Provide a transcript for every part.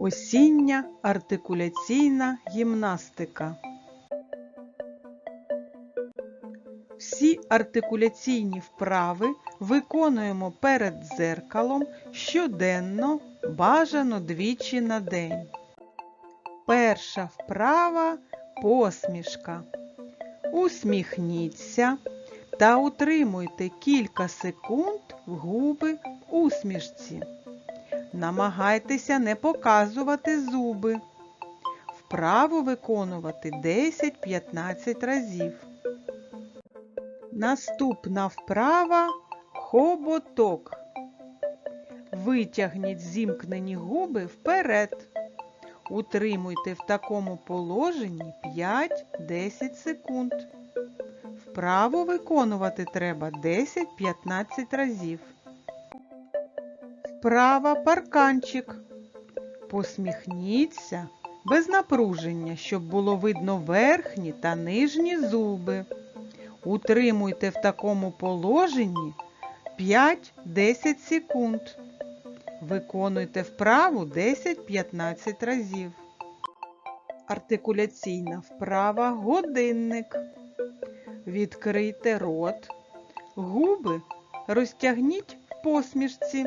Осіння артикуляційна гімнастика. Всі артикуляційні вправи виконуємо перед дзеркалом щоденно, бажано двічі на день. Перша вправа посмішка. Усміхніться та утримуйте кілька секунд губи в усмішці. Намагайтеся не показувати зуби. Вправу виконувати 10-15 разів. Наступна вправа хоботок. Витягніть зімкнені губи вперед. Утримуйте в такому положенні 5-10 секунд. Вправу виконувати треба 10-15 разів. Вправа парканчик. Посміхніться без напруження, щоб було видно верхні та нижні зуби. Утримуйте в такому положенні 5-10 секунд. Виконуйте вправу 10-15 разів. Артикуляційна вправа годинник. Відкрийте рот. Губи розтягніть в посмішці.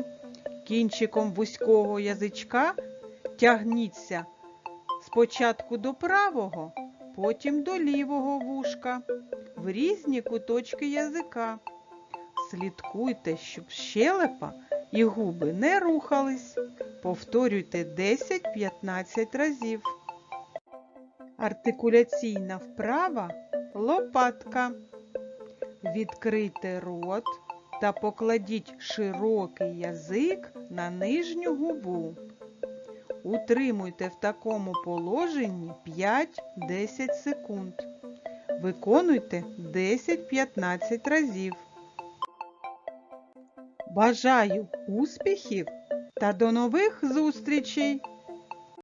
Кінчиком вузького язичка тягніться спочатку до правого, потім до лівого вушка, в різні куточки язика. Слідкуйте, щоб щелепа і губи не рухались. Повторюйте 10-15 разів. Артикуляційна вправа лопатка. Відкрийте рот та покладіть широкий язик на нижню губу. Утримуйте в такому положенні 5-10 секунд. Виконуйте 10-15 разів. Бажаю успіхів та до нових зустрічей!